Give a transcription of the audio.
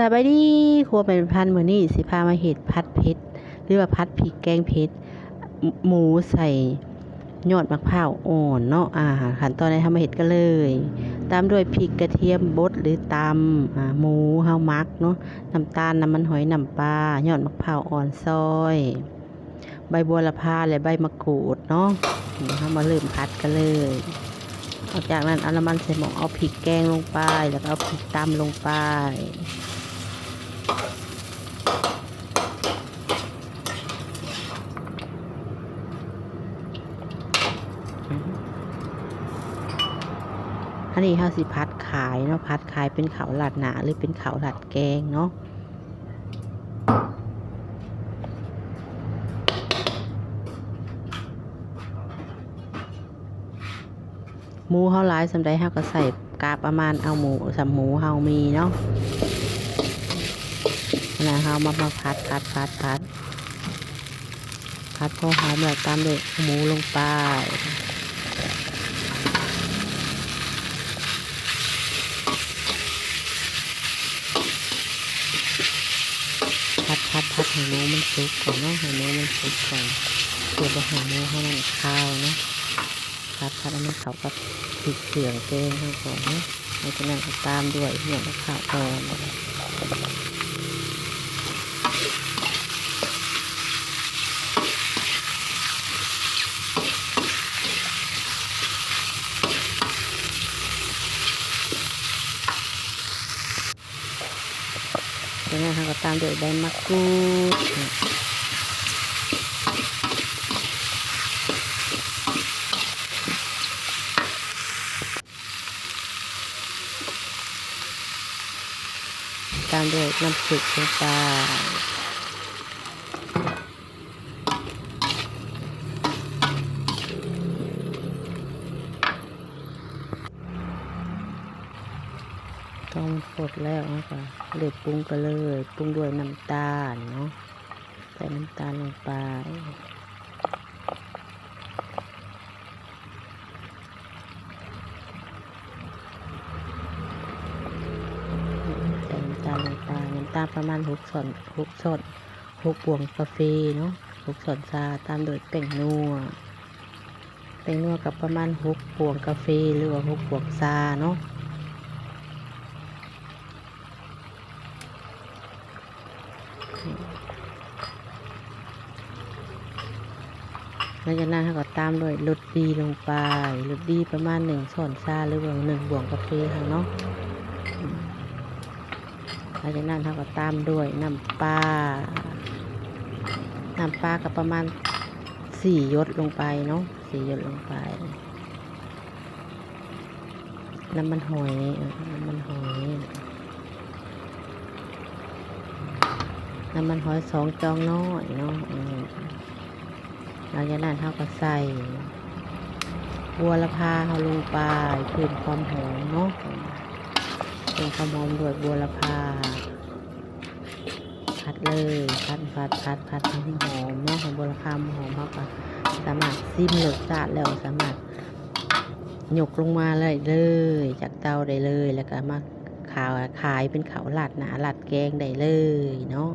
สบายดีครัวเป็นพันเหมือนนี่สิพามาเห็ดพัดเผ็ดหรือว่าพัดพริกแกงเผ็ดหมูใส่ยอดมะพร้าวอ่อนเนาะอ่าขั้นตอนในทำมาเห็ดกันเลย ตามด้วยพริกกระเทียมบดหรือตำอ่าหมูเฮามักเนาะน้ำตาลน้ำมันหอยน้ำปลายอดมะพร้าวอ่อนซอย ใบบัวละพาและใบมะกรูดเนาะเฮามาเริ่มพัดกันเลยจากนั้นเอาน้ำมันใส่หม้อเอาพริกแกงลงไป แล้วก็เอาพริกตำลงไป อันนี้เขาสิพัดขายเนาะพัดขายเป็นเขาหลัดหนาหรือเป็นเขาหลัดแกงเนาะหมูเฮาหลายสำใดเฮาก็ใส่กาประมาณเอาหมูสำหมูเฮามีเนาะนะเฮามามาพัดพัดพัดพัดพัดพอหอมแล้วตามด้วยหมูลงไป พัดพัดพัดให้นูมันสุกก่อนเนาะให้นูมันสุกก่อนเพื่อจะให้นูให้มันข้าวเนาะพัดพัดให้มันเข้ากับพริกเสียงแกงข้างก่อนเนาะแล้วจากนั้นก็ตามด้วยหัวมะพร้าวอ่อน จากนั้นเราก็ตามด้วยใบมะกรูดตามด้วยน้ำผึ้งลงไป ต้องมันกดแล้วนะคะเลืปรุงกันเลยปรุงด้วยน้ำตาลเนาะใส่น้ำตาลลงไปใส่น้ำตาลลงไปน้ำตาลประมาณหกส่วนหกส่วนหกบวงกาแฟเนาะหกส่วนชาตามด้วยแป้งนัวแป้งนัวกับประมาณหกบวงกาแฟหรือว่าหกบวงชาเนาะ หลังจากนั้นเราก็ตามด้วยรสดีลงไปรสดีประมาณหนึ่งช้อนชาหรือว่าหนึ่งบวงกาแฟค่ะเนาะอืมหลังจากนั้นเราก็ตามด้วยน้ำปลา น้ำปลากับประมาณสี่หยศลงไปเนาะสี่หยศลงไป น้ำมันหอยน้ำมันหอย น้ำมันหอยสองจองน้อยเนาะอืมหลังจากนั้นเขาก็ใส่บัวละพาเขาลงไปเพิ่มความหอมเนาะเพิ่มความหอมด้วยบัวละพาพัดเลยพัดพัดพัดพัดให้หอมเนาะของบัวละพาหอมเขาก็สามารถซิมรสชาติแล้วสามารถหยกลงมาเลยเลย จากเตาได้เลยแล้วก็มา ขาวขายเป็นเขาวหลัดหนาหลัดแกงได้เลยเนาะ